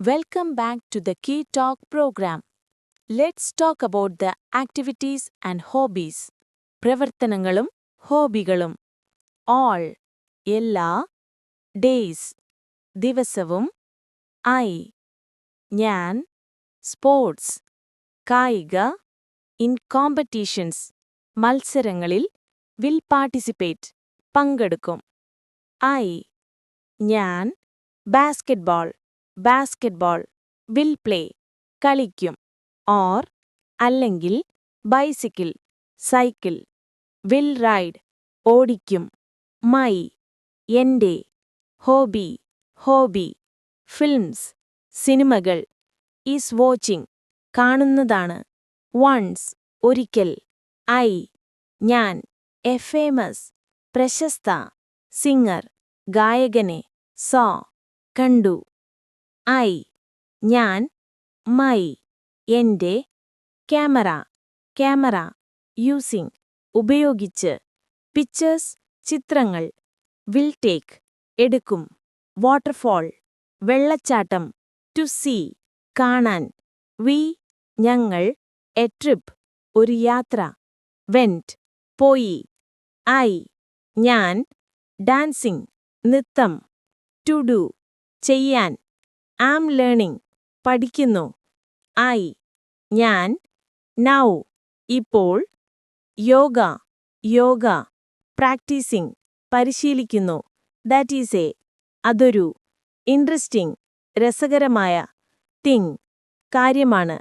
Welcome back to the Key Talk program. Let's talk about the activities and hobbies. പ്രവർത്തനങ്ങളും ഹോബികളും all എല്ലാ days ദിവസവും I ഞാൻ sports കായിക in competitions മത്സരങ്ങളിൽ will participate പങ്കെടുക്കും I ഞാൻ ബാസ്കറ്റ്ബോൾ Basketball will play കളിക്കും ഓർ അല്ലെങ്കിൽ ബൈസിക്കിൾ സൈക്കിൾ വിൽ റൈഡ് ഓടിക്കും മൈ എന്റെ ഹോബി ഹോബി ഫിൽംസ് സിനിമകൾ ഈസ് വാച്ചിങ് കാണുന്നതാണ് വൺസ് ഒരിക്കൽ ഐ ഞാൻ എ ഫേമസ് പ്രശസ്ത സിംഗർ ഗായകനെ സോ കണ്ടു. ഐ. ഞാൻ മൈ. എന്റെ ക്യാമറ ക്യാമറ യൂസിങ് ഉപയോഗിച്ച് പിക്ചേഴ്സ് ചിത്രങ്ങൾ വിൽ ടേക്ക് എടുക്കും. വാട്ടർഫോൾ വെള്ളച്ചാട്ടം ടു സീ കാണാൻ. വി ഞങ്ങൾ എ ട്രിപ്പ് ഒരു യാത്ര. വെന്റ് പോയി. ഐ ഞാൻ ഡാൻസിംഗ് നൃത്തം ടു ഡു ചെയ്യാൻ. ആം ലേണിംഗ് പഠിക്കുന്നു. ഐ ഞാൻ നൗ ഇപ്പോൾ യോഗ യോഗ പ്രാക്ടീസിംഗ് പരിശീലിക്കുന്നു. ദാറ്റ് ഈസ് എ അതൊരു ഇൻട്രസ്റ്റിംഗ് രസകരമായ തിങ് കാര്യമാണ്.